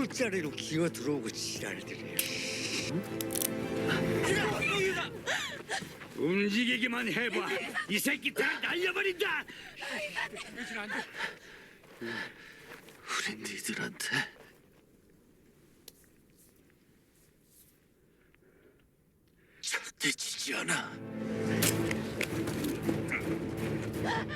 술자리로 기어 들어오고 지랄들이야. 음? 움직이기만 해봐. 이 새끼 다 날려버린다. 우리 니들한테 절대 지지 않아. 아,